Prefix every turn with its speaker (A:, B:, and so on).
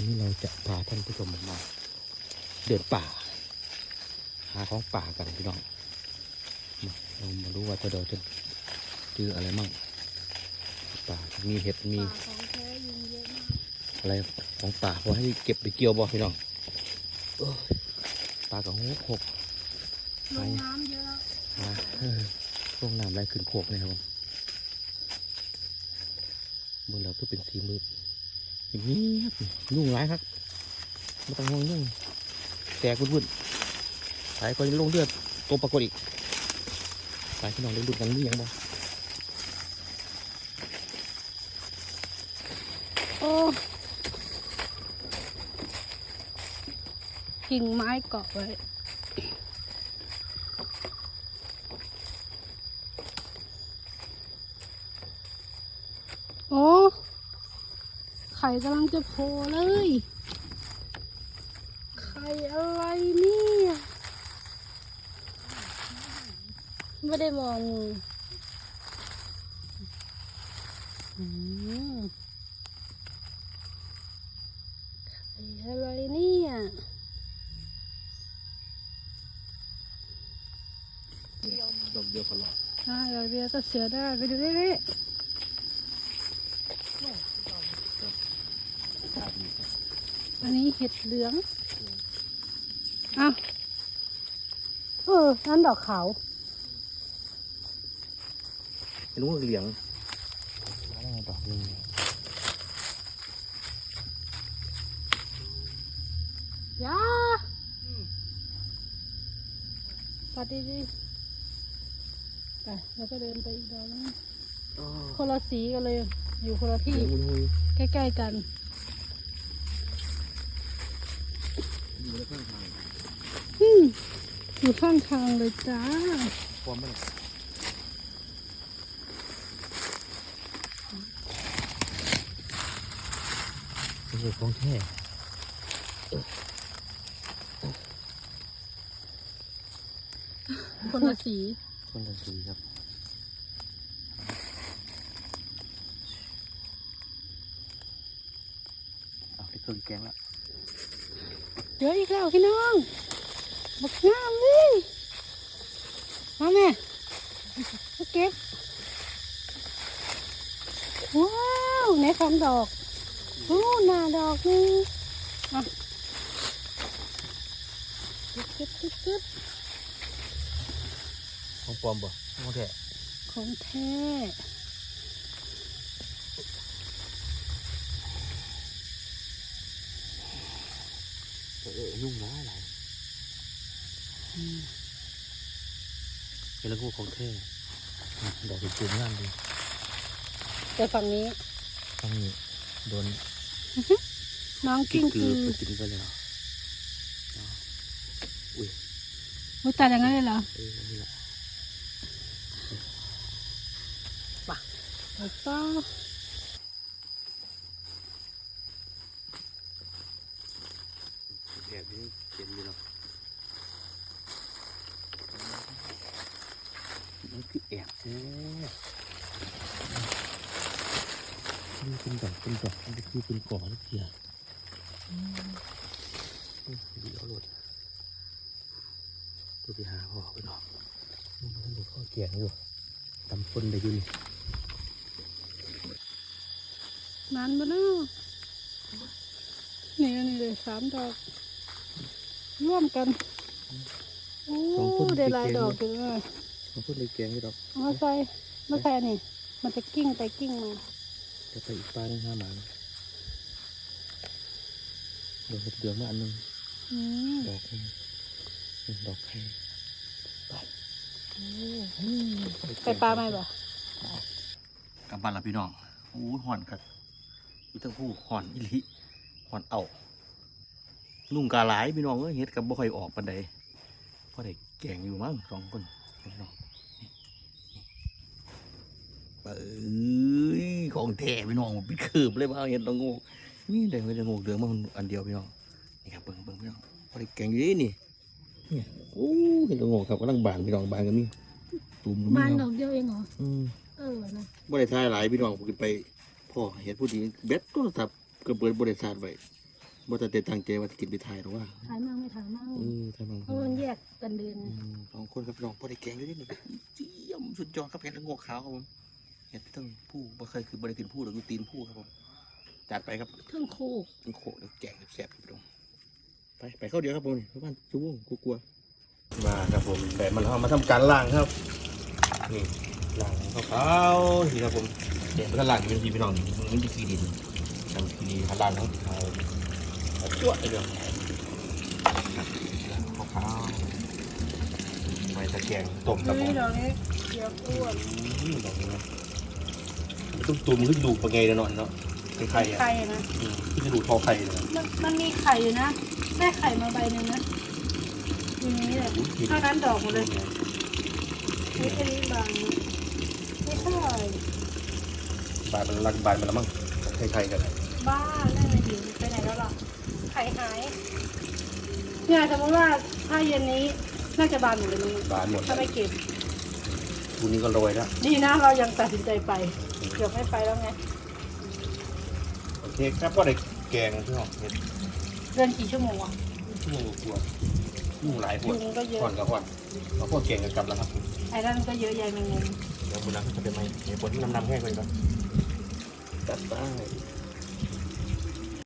A: วันนี้เราจะพาท่านผู้ชมมา เดินป่า หาของป่ากันพี่น้องมาเรามาดูว่าตัวเราจะเจออะไรมั่งป่ามีเห็ดมี
B: ป่าของแท้ยิงเยอะมาก
A: อะไรของป่าพอให้เก็บไปเกี่ยวบ่พี่น้องเอ้ยปลากระหกหก
B: ลงน้ำเยอะ
A: มาเออลงน้ำไหลขึ้นโคกเลยครับผมบนเราก็เป็นสีมืด อย่างนี้ครับยุ่งร้ายครับไม่ต้องห่วงยุ่งแตกวุ่นๆสายก็ยังลงเลือดตัวปรากฏอีกสายพี่น้องเล่นดุกันนี่ยังบ่
B: โอ้กิ่งไม้เกาะไว้โอ้ ข่กำลังจะโผล่เลย ไข่อะไรเนี่ยไม่ได้มองมืออืมไอ้อะไรเนี่ย
A: ดอกเดียวตลอด
B: อ่าเดี๋ยวเรียกก็เสือได้ไปดูเรื่อยๆ อันนี้เห็ดเหลืองอะเออนั่นดอกขาว
A: เป็นว่าเหลียงมาแล้วไงดอกหนึง
B: ยาปัดดีๆไปแล้วก็เดินไปอีกดอกนึง
A: อ๋อ
B: คนละสีกันเลย อยู่คนละที่
A: เดี๋ยวหุ่นหุ่น
B: ใกล้ๆกัน
A: อยู่ในข้างทาง
B: อืมอยู่ข้างทางเลยจ้า
A: ความมันเป็นเรื่อของแท้
B: คนละสี
A: คนละสีครับเอาไปเครื่องแกงและ
B: เยอะอีกแล้วพี่น้องบักงามเลยมาแม่มาเก็บ ว้าวในสองดอกโอ้หน้าดอกหนึงอะเก็บเก็บเก็บเก็บ
A: ของปลอมบ่ของแท้
B: ของแท้
A: เออเออยุ่งนะอะไร
B: อืม
A: เป็นเรื่องของแท้อะดอกเป็นจุ่มงามดี
B: แต่ฝั่งนี้
A: ต้องนี้โดน
B: น้อง
A: กิ้
B: กิ้
A: ง
B: ง
A: กื
B: กื
A: อ
B: อ
A: ไปกินไปแล้วเนาะอุ้ย
B: มุตายอย่างนั้นเลยเหรอ
A: เออนี่แหละ
B: ไปป้า
A: แอบนี้เขียนอยู่เนาะมันคือแอบแท้นี่เป็นดอกเป็นดอกมันคือเป็นก่อลูกเทียนเดี๋ยวโหลดตัวไปหาพ่อไปเนาะมันเป็นเด็กข้อเกียงอยู่ตำปนได้อยิน
B: นานมาแล้วนี่นี่เลยสามดอก ร่วมกันโอ้ได้หลายดอกอยู่เลย
A: มันพูดเลยแกงอยู่ดอก
B: เอามาใส่มาใส่นี่มันจะกิ้งไปกิ้งมา
A: จะไปอีกปลาหนึ่งห้าหมันเดี๋ยวเห็ดเหลืองมาอันหนึง
B: อืม
A: ดอกหนึงหนึ่งดอกไข่ไป
B: ไปปลาไหมบ่
A: กำบันละพี่น้องโอ้ยห่อนกันมีทั้งผู้ห่อนอิลิห่อนเอา นุ่งกาหลายพี่น้องเอ้ยเฮ็ดกับบ่ค่อยออกปันใดพอได้แกงอยู่มั้งสองคนพี่น้องนี่นี่เอ้ยของแท้พี่น้องปิดคืบเลยว่าเห็ดละโงูนี่เดี๋ยวเห็ดละโงูเหลืองมาอันเดียวพี่น้องนี่ครับเบิ่งเบิ่งพี่น้องพอได้แกงอยู่นี่นี่เนี่ยโอ้เห็ดละโงูครับกำลังบานพี่น้องบานกันนี่ตุ่มก็มี
B: บานด
A: เนาะ
B: อกเดียวเองเหรอ
A: อืม
B: เออนะ
A: บริษัทหลายพี่น้องผมไปพ่อเห็นผู้ดีเบ็ดโทรศัพท์ก็เบิดบริษัทไว้ บ่จะเต็ตั้งใจว่าจะกินไปถ่ายหรอกว่า
B: ถ่ายมั่งไม่ถ่ายมั่ง
A: เออถ่ายมัง
B: เพราะมันแยกกันเดิน
A: อืมสองคนครับพี่น้องพอได้แกงด้วยนิดหนึ่งเจียมสุดยอดครับเห็ดละโงกขาวครับผมเห็ดตั้งผู้บ่เคยคือบริกินผู้หรือกูตีนผู้ครับผมจัดไปครับ
B: เครื่องคู่
A: ตั้งโขกแล้วแกงแซ่บๆครับพี่น้องไปไปเข้าเดียวครับผมเพราะว่าจู้งกลัวๆมาครับผมแต่มันเอามาทำการล้างครับนี่ล้างขาวๆนี่ครับผมเดี๋ยวมันก็ล้างเป็นทีพี่น้องนี่มันไม่ได้ขี้ดินทำขี้ดินล้างทั้งขาวเอา จั่วเลยเดี๋ยวครับล้าวๆไปตะแกรงต้มครับผม
B: ดอกนี้เดี๋ยวอ้วน
A: ดอกนี้นะตุ้มตุ่มขึ้นดูปะไงเนาะเนาะไข่อะ
B: ไข่นะ
A: มขึ้นจะดูทอไข่เลย
B: มันมันมีไข่อยู่นะได้ไข่มาใบหนึ่งนะอย่างนี้แหละ
A: อุ๊ยกิน
B: เท่านั้นดอกหมดเลยไม่ใช่บางไม่ใช่
A: บานมันรักบานมันละมั้งไข่ๆกัน
B: บ้าแน่เลยอยู่ไปไหนแล้วล่ะ ไข่หายเนี่ยสมมติว่าถ้าเย็นนี้น่าจะบานหมดเลยมั้ง
A: บานหมด
B: ถ้าไม่เก็บ
A: ทุนนี้ก็โรยแล้ว
B: ดีนะเรายังตัดสินใจไปเกือบไม่ไปแล้วไง
A: โอเคครับก็ได้แกงพี่น้องเห็ด
B: เดินกี่ชั่วโมงอะ
A: ชั่วโมงกว่ายุ่งหลายปวด
B: ยุงก็เยอะ
A: ห่อนกับห่อนเอาพวกแกงกันกลับแล้วครับ
B: ไอ้นั่นก็เยอะแยะแมงมุม
A: เดี๋ยวบุญนักจะเป็นไหมเดี๋ยวปวดที่น้ำน้ำแห้งไปก่อนจัดได้